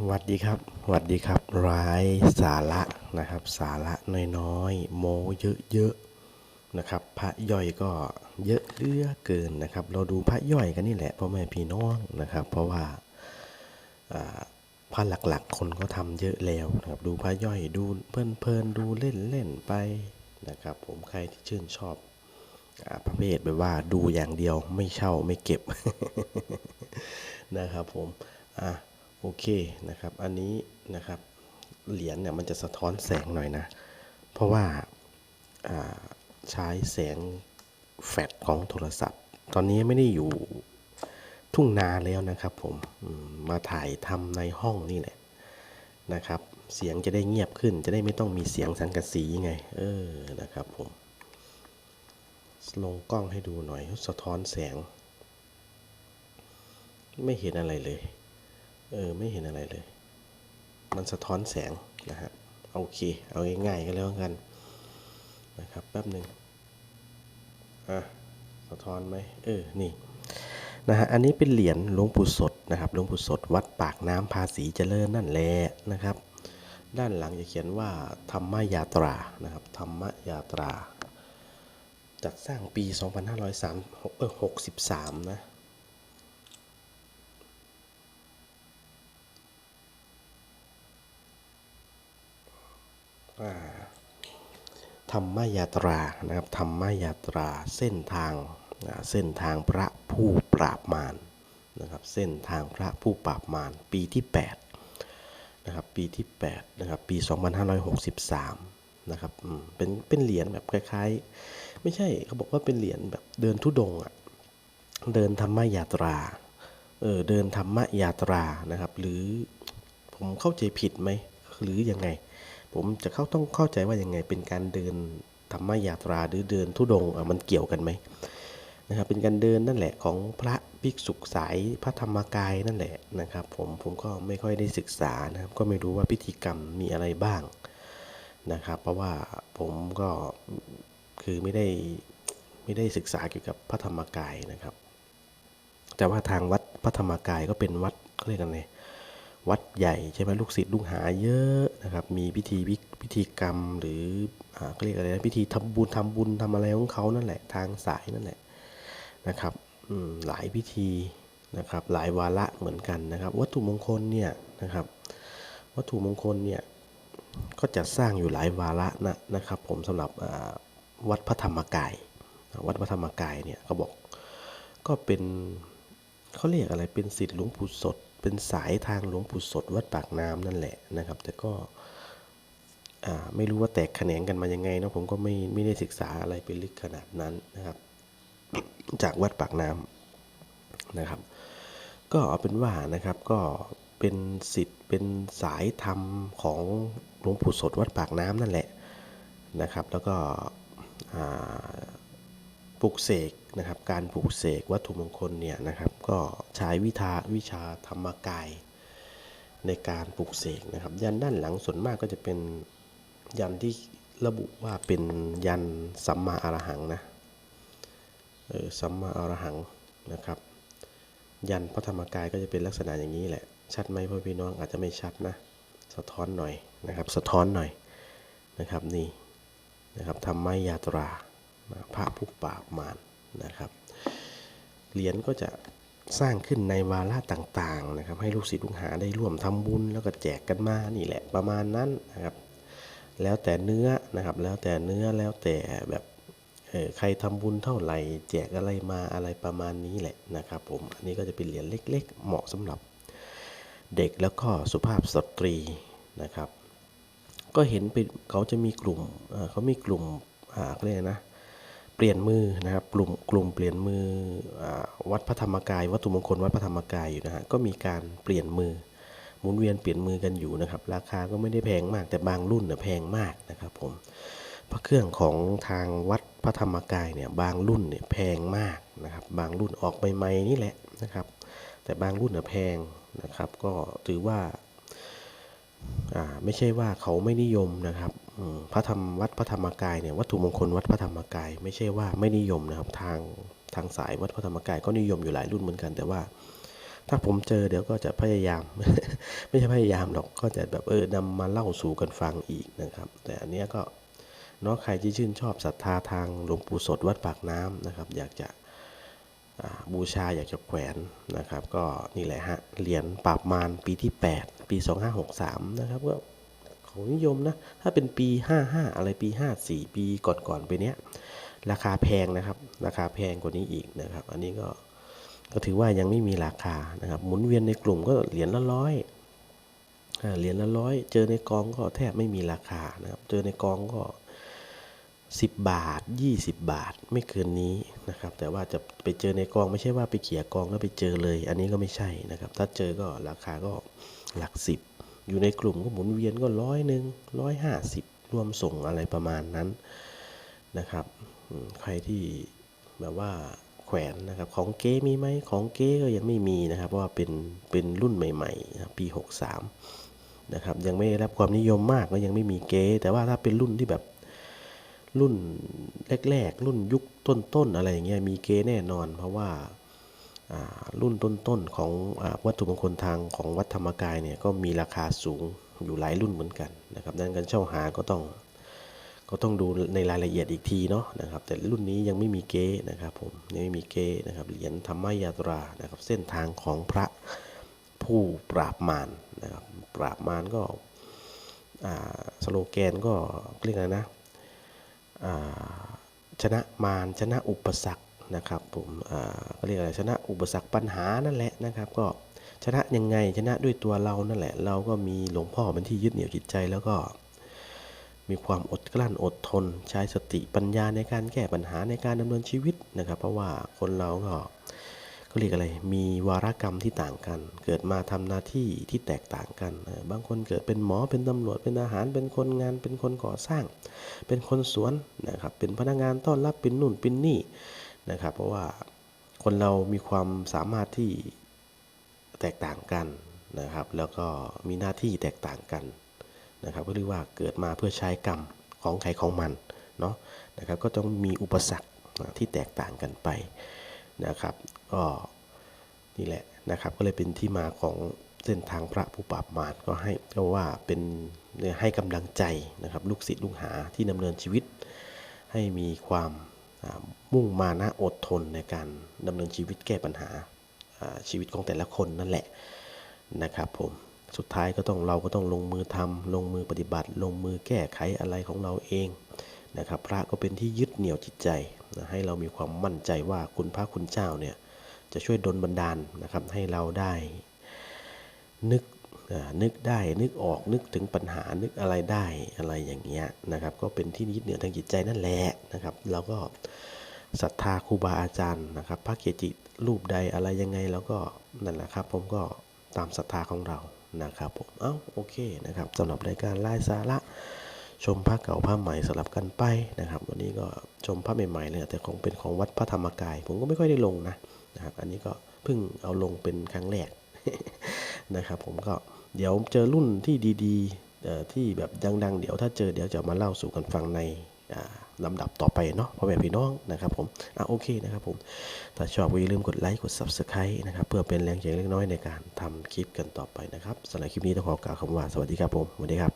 สวัสดีครับสวัสดีครับร้ายสาระนะครับ สาระน้อยๆโมเยอะๆนะครับ พระย่อยก็เยอะเลือเกินนะครับ เราดูพระย่อยกันนี่แหละพ่อแม่พี่น้องนะครับ เพราะว่าพระหลักๆ คนก็ทำเยอะแล้วนะครับ ดูพระย่อยดูเพลินๆดูเล่นๆไปนะครับ ผมใครที่ชื่นชอบอประเภทแบบว่าดูอย่างเดียวไม่เช่าไม่เก็บนะครับผมอะ โอเคนะครับ อันนี้นะครับเหรียญเนี่ยมันจะสะท้อนแสงหน่อยนะ เพราะว่าาใช้แสงแฟลชของโทรศัพท์ ตอนนี้ไม่ได้อยู่ทุ่งนาแล้วนะครับผมมมาถ่ายทำในห้องนี่แหละนะครับ เสียงจะได้เงียบขึ้น จะได้ไม่ต้องมีเสียงสังกะสีไง เออนะครับผมลงกล้องให้ดูหน่อย สะท้อนแสง ไม่เห็นอะไรเลย เออไม่เห็นอะไรเลย มันสะท้อนแสงนะฮะโอเค เอาง่ายๆก็แล้วกันนะครับแป๊บหนึ่งอะสะท้อนไหมเออนี่นะฮะอันนี้เป็นเหรียญหลวงปู่สดนะครับหลวงปู่สดวัดปากน้ำภาษีเจริญนั่นแหละนะครับ ด้านหลังจะเขียนว่าธรรมยาตรานะครับธรรมยาตรา จัดสร้างปี 2503เออ63นะ รรมยาตรานะครับธรรมยาตราเส้นทางเส้นทางพระผู้ปราบมารนะครับเส้นทางพระผู้ปราบมารปีที่8นะครับปีที่8นะครับปี 2563นะครับอืมเป็นเป็นเหรียญแบบคล้ายๆ ไม่ใช่เขาบอกว่าเป็นเหรียญแบบเดินทุดงค์อะเดินธรรมยาตราเออเดินธรรมยาตรานะครับ หรือผมเข้าใจผิดไหมหรือยังไง ผมจะเข้าต้องเข้าใจว่ายังไง เป็นการเดินธรรมยาตราหรือเดินทุดงค์อะมันเกี่ยวกันไหมนะครับเป็นการเดินนั่นแหละของพระภิกษุสายพระธรรมกายนั่นแหละนะครับ ผมผมก็ไม่ค่อยได้ศึกษานะครับ ก็ไม่รู้ว่าพิธีกรรมมีอะไรบ้างนะครับ เพราะว่าผมก็คือไม่ได้ไม่ได้ศึกษาเกี่ยวกับพระธรรมกายนะครับ แต่ว่าทางวัดพระธรรมกายก็เป็นวัดเขาเรียกกันไง วัดใหญ่ใช่ไหมลูกศิษย์ลูกหาเยอะนะครับ มีพิธีวิพิธีกรรมหรืออ่าเขาเรียกอะไรนะพิธีทำบุญทำบุญทำอะไรของเขานั่นแหละทางสายนั่นแหละนะครับอืมหลายพิธีนะครับหลายวาระเหมือนกันนะครับ วัตถุมงคลเนี่ยนะครับ วัตถุมงคลเนี่ยก็จะสร้างอยู่หลายวาระนะนะครับ ผมสำหรับอ่าวัดพระธรรมกาย วัดพระธรรมกายเนี่ยเขาบอกก็เป็นเขาเรียกอะไรเป็นสิทธิ์หลวงปู่สด เป็นสายทางหลวงปู่สดวัดปากน้ำนั่นแหละนะครับ แต่ก็ไม่รู้ว่าแตกแขนงกันมายังไงนะผมก็ไม่ไม่ได้ศึกษาอะไรไปลึกขนาดนั้นนะครับ จากวัดปากน้ำนะครับ ก็เอาเป็นว่านะครับก็เป็นสิทธิ์เป็นสายธรรมของหลวงปู่สดวัดปากน้ำนั่นแหละนะครับ แล้วก็ปลุกเสก นะครับการปลุกเสกวัตถุมงคลเนี่ยนะครับก็ใช้วิชาวิชาธรรมกาย ในการปลุกเสกนะครับ ยันด้านหลังส่วนมากก็จะเป็นยันที่ระบุว่าเป็นยันสัมมาอรหังนะเออสัมมาอรหังนะครับ ยันพระธรรมกายก็จะเป็นลักษณะอย่างนี้แหละ ชัดไหมพ่อพี่น้องอาจจะไม่ชัดนะสะท้อนหน่อยนะครับสะท้อนหน่อยนะครับนี่นะครับธรรมยาตรานะพระผู้ปราบมาร นะครับ เหรียญก็จะสร้างขึ้นในวาระต่างๆนะครับ ให้ลูกศิษย์ลูกหาได้ร่วมทำบุญแล้วก็แจกกันมานี่แหละประมาณนั้นนะครับ แล้วแต่เนื้อนะครับ แล้วแต่เนื้อแล้วแต่แบบเออใครทำบุญเท่าไหร่แจกอะไรมาอะไรประมาณนี้แหละนะครับ ผมอันนี้ก็จะเป็นเหรียญเล็ก ๆ เหมาะสำหรับเด็กแล้วก็สุภาพสตรีนะครับ ก็เห็นเป็นเขาจะมีกลุ่มเขามีกลุ่มอ่าเขาเรียกอะไรนะ เปลี่ยนมือนะครับกลุ่มกลุ่มเปลี่ยนมืออวัดพระธรรมกาย วัตถุมงคลวัดพระธรรมกายอยู่นะฮะก็มีการเปลี่ยนมือหมุนเวียนเปลี่ยนมือกันอยู่นะครับ ราคาก็ไม่ได้แพงมากแต่บางรุ่นเนี่ยแพงมากนะครับผมพระเครื่องของทางวัดพระธรรมกายเนี่ยบางรุ่นเนี่ยแพงมากนะครับ บางรุ่นออกใหม่ๆนี่แหละนะครับ แต่บางรุ่นเนี่ยแพงนะครับ ก็ถือว่าไม่ใช่ว่าเขาไม่นิยมนะครับ พระธรรมวัดพระธรรมกายเนี่ยวัตถุมงคลวัดพระธรรมกาย ไม่ใช่ว่าไม่นิยมนะครับทางทางสายวัดพระธรรมกายก็นิยมอยู่หลายรุ่นเหมือนกัน แต่ว่า ถ้าผมเจอเดี๋ยวก็จะพยายาม ไม่ใช่พยายามหรอกก็จะแบบเออนำมาเล่าสู่กันฟังอีกนะครับ แต่อันเนี้ยก็เนาะใครที่ชื่นชอบศรัทธาทางหลวงปู่สดวัดปากน้ำนะครับ อยากจะบูชาอยากจะแขวนนะครับ ก็นี่แหละฮะเหรียญปราบมารปีที่ 8 ปี 2563 นะครับก็ ของนิยมนะ ถ้าเป็นปี 55 อะไรปี 54 ปีก่อนๆไปเนี้ย ราคาแพงนะครับ ราคาแพงกว่านี้อีกนะครับ อันนี้ก็ก็ถือว่ายังไม่มีราคานะครับ หมุนเวียนในกลุ่มก็เหรียญละร้อยเหรียญละร้อย เจอในกองก็แทบไม่มีราคานะครับ เจอในกองก็ 10 บาท 20 บาทไม่เกินนี้นะครับ แต่ว่าจะไปเจอในกองไม่ใช่ว่าไปเขี่ยกองแล้วไปเจอเลย อันนี้ก็ไม่ใช่นะครับ ถ้าเจอก็ราคาก็หลักสิบ อยู่ในกลุ่มก็หมุนเวียนก็ร้อยหนึ่งร้อยห้าสิบรวมส่งอะไรประมาณนั้นนะครับใครที่แบบว่าแขวนนะครับของเก๊มีไหมของเก๊ก็ยังไม่มีนะครับเพราะว่าเป็นเป็นรุ่นใหม่ๆนะปี 63นะครับยังไม่ได้รับความนิยมมากก็ยังไม่มีเก๊แต่ว่าถ้าเป็นรุ่นที่แบบรุ่นแรกๆ รุ่นยุคต้นๆอะไรอย่างเงี้ยมีเกแน่นอน เพราะว่า รุ่นต้นๆของอวัตถุมงคลทางของวัดธรรมกายเนี่ยก็มีราคาสูงอยู่หลายรุ่นเหมือนกันนะครับดังนั้นการเช่าหาก็ต้องก็ต้องดูในรายละเอียดอีกทีเนาะนะครับ แต่รุ่นนี้ยังไม่มีเก๊นะครับผมยังไม่มีเก๊นะครับเหรียญธรรมยาตรานะครับ เส้นทางของพระผู้ปราบมารนะครับ ปราบมารก็สโลแกนก็เรียกอะไรนะชนะมารชนะอุปสรรค นะครับผมก็เรียกอะไรชนะอุปสรรคปัญหานั่นแหละนะครับ ก็ชนะยังไงชนะด้วยตัวเรานั่นแหละ เราก็มีหลวงพ่อเป็นที่ยึดเหนี่ยวจิตใจแล้วก็ มีความอดกลั้นอดทน ใช้สติปัญญาในการแก้ปัญหาในการดำเนินชีวิตนะครับ เพราะว่าคนเราก็ก็เรียกอะไรมีวารกรรมที่ต่างกัน เกิดมาทำหน้าที่ที่แตกต่างกัน บางคนเกิดเป็นหมอเป็นตำรวจเป็นทหารเป็นคนงานเป็นคนก่อสร้าง เป็นคนสวนนะครับเป็นพนักงานต้อนรับเป็นนู่นเป็นนี่ นะครับ เพราะว่าคนเรามีความสามารถที่แตกต่างกันนะครับ แล้วก็มีหน้าที่แตกต่างกันนะครับ ก็เรียกว่าเกิดมาเพื่อใช้กรรมของใครของมันเนาะนะครับ ก็ต้องมีอุปสรรคที่แตกต่างกันไปนะครับ ก็นี่แหละนะครับ ก็เลยเป็นที่มาของเส้นทางพระผู้ปราบมารก็ให้ก็ว่าเป็นให้กำลังใจนะครับ ลูกศิษย์ลูกหาที่ดำเนินชีวิต ให้มีความ มุ่งมานะอดทนในการดำเนินชีวิตแก้ปัญหาชีวิตของแต่ละคนนั่นแหละนะครับผมสุดท้ายก็ต้องเราก็ต้องลงมือทำลงมือปฏิบัติ ลงมือแก้ไขอะไรของเราเองนะครับ พระก็เป็นที่ยึดเหนี่ยวจิตใจนะให้เรามีความมั่นใจว่าคุณพระคุณเจ้าเนี่ยจะช่วยดลบันดาลนะครับให้เราได้ นึก นึกได้นึกออกนึกถึงปัญหานึกอะไรได้อะไรอย่างเงี้ยนะครับ ก็เป็นที่ยึดเหนี่ยวทางจิตใจนั่นแหละนะครับเราก็ศรัทธาครูบาอาจารย์นะครับ พระเกจิรูปใดอะไรยังไงแล้วก็นั่นแหละครับ ผมก็ตามศรัทธาของเรานะครับผมเอ้าโอเคนะครับสำหรับรายการไล่สาระชมพระเก่าพระใหม่สลับกันไปนะครับ วันนี้ก็ชมพระใหม่ๆเลยแต่คงเป็นของวัดพระธรรมกาย ผมก็ไม่ค่อยได้ลงนะนะครับ อันนี้ก็เพิ่งเอาลงเป็นครั้งแรกนะครับ ผมก็ เดี๋ยวเจอรุ่นที่ดีๆที่แบบดังๆ เดี๋ยวถ้าเจอเดี๋ยวจะมาเล่าสู่กันฟังในลำดับต่อไปเนาะพ่อแม่พี่น้องนะครับผมอะโอเคนะครับผม ถ้าชอบก็อย่าลืมกดไลค์ กด Subscribe นะครับ เพื่อเป็นแรงใจเล็กน้อยในการทำคลิปกันต่อไปนะครับสำหรับคลิปนี้ต้องขอกล่าวคำว่าสวัสดีครับผมสวัสดีครับ